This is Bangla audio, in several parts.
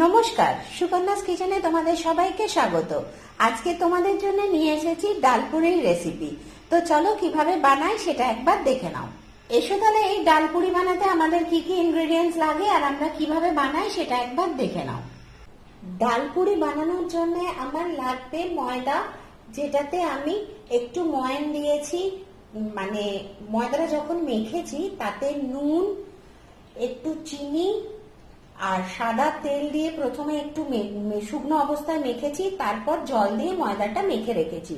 নমস্কার, সুকন্যাস কিচেনে তোমাদের সবাইকে স্বাগত। আজকে তোমাদের জন্য নিয়ে এসেছি ডালপুরির রেসিপি তো চলো কীভাবে বানাই সেটা একবার দেখে নাও। এসো তাহলে এই ডালপুরি বানাতে আমাদের কি কি ইনগ্রেডিয়েন্টস লাগে আর আমরা কীভাবে বানাই সেটা একবার দেখে নাও। ডালপুরি বানানোর জন্য আমার লাগবে ময়দা, যেটাতে আমি একটু ময়ান দিয়েছি মানে ময়দাটা যখন মেখেছি তাতে নুন, একটু চিনি আর সাদা তেল দিয়ে প্রথমে একটু শুকনো অবস্থায় মেখেছি, তারপর জল দিয়ে ময়দাটা মেখে রেখেছি।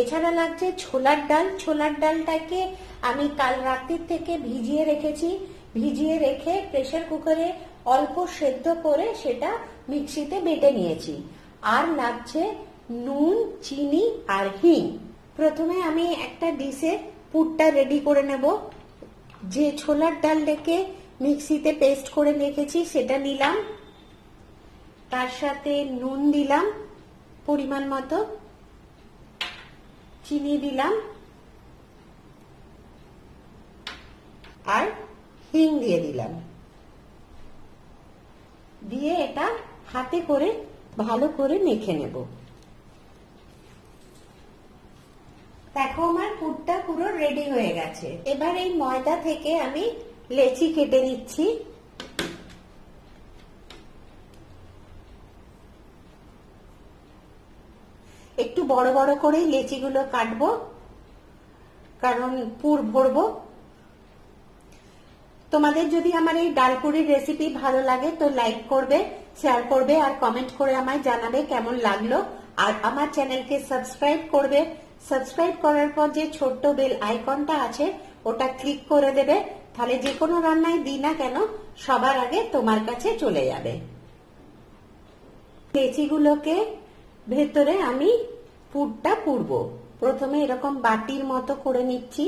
এছাড়া লাগছে ছোলার ডাল। ছোলার ডালটাকে আমি কাল রাত্রির থেকে ভিজিয়ে রেখেছি। ভিজিয়ে রেখে প্রেসার কুকারে অল্প সেদ্ধ করে সেটা মিক্সিতে বেটে নিয়েছি। আর লাগছে নুন, চিনি আর হিং। প্রথমে আমি একটা ডিশে পুরটা রেডি করে নেব। যে ছোলার ডাল ডালটাকে মিক্সিতে পেস্ট করে রেখেছি সেটা নিলাম। তার সাথে নুন দিলাম, পরিমাণ মতো। চিনি দিলাম। আর হিং দিয়ে দিলাম। দিয়ে এটা হাতে করে ভালো করে মেখে নেব। দেখো আমার পুরটা পুরো রেডি হয়ে গেছে। এবার এই ময়দা থেকে আমি লেচি কেটে নিচ্ছি। একটু বড় বড় করেই লেচিগুলো কাটবো, কারণ পুর ভরবো। তোমাদের যদি আমার এই ডালপুরির রেসিপি ভালো লাগে তো লাইক করবে শেয়ার করবে আর কমেন্ট করে আমায় জানাবে কেমন লাগল। আর আমার চ্যানেলকে সাবস্ক্রাইব করবে। সাবস্ক্রাইব করার পর যে ছোট্ট বেল আইকনটা আছে, ওটা ক্লিক করে দেবে। তাহলে যে কোনো রান্নায় দিই না কেন, সবার আগে তোমার কাছে চলে যাবে। লেচিগুলোকে ভেতরে আমি পুরটা পুরব। প্রথমে এরকম বাটির মতো করে নিচ্ছি।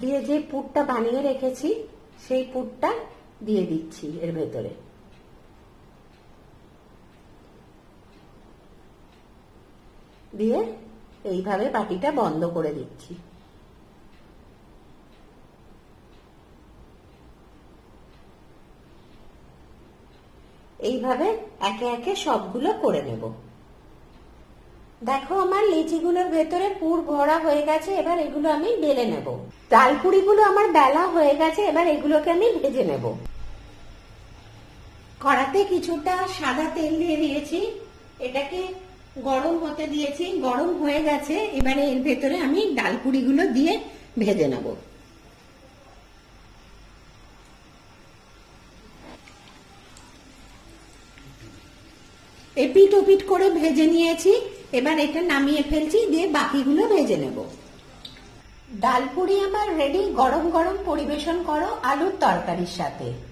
দিয়ে যে পুরটা বানিয়ে রেখেছি, সেই পুরটা দিয়ে দিচ্ছি এর ভেতরে। দিয়ে এইভাবে বাটিটা বন্ধ করে দিচ্ছি। এইভাবে একে একে সবগুলো করে নেব। দেখো আমার লিচিগুলোর ভেতরে পুর ভরা হয়ে গেছে, এবার এগুলো আমি বেলে নেব। ডালপুরিগুলো আমার বেলা হয়ে গেছে, এবার এগুলোকে আমি ভেজে নেব। কড়াতে কিছুটা সাদা তেল দিয়ে দিয়েছি। এটাকে গরম হতে দিয়েছি, গরম হয়ে গেছে, এবারে এর ভেতরে আমি ডালপুরিগুলো দিয়ে ভেজে নেব। এপিট ওপিট করে ভেজে নিয়েছি, এবার এটা নামিয়ে ফেলছি, দিয়ে বাকিগুলো ভেজে নেব। ডালপুরি আমার রেডি গরম গরম পরিবেশন করো, আলুর তরকারির সাথে।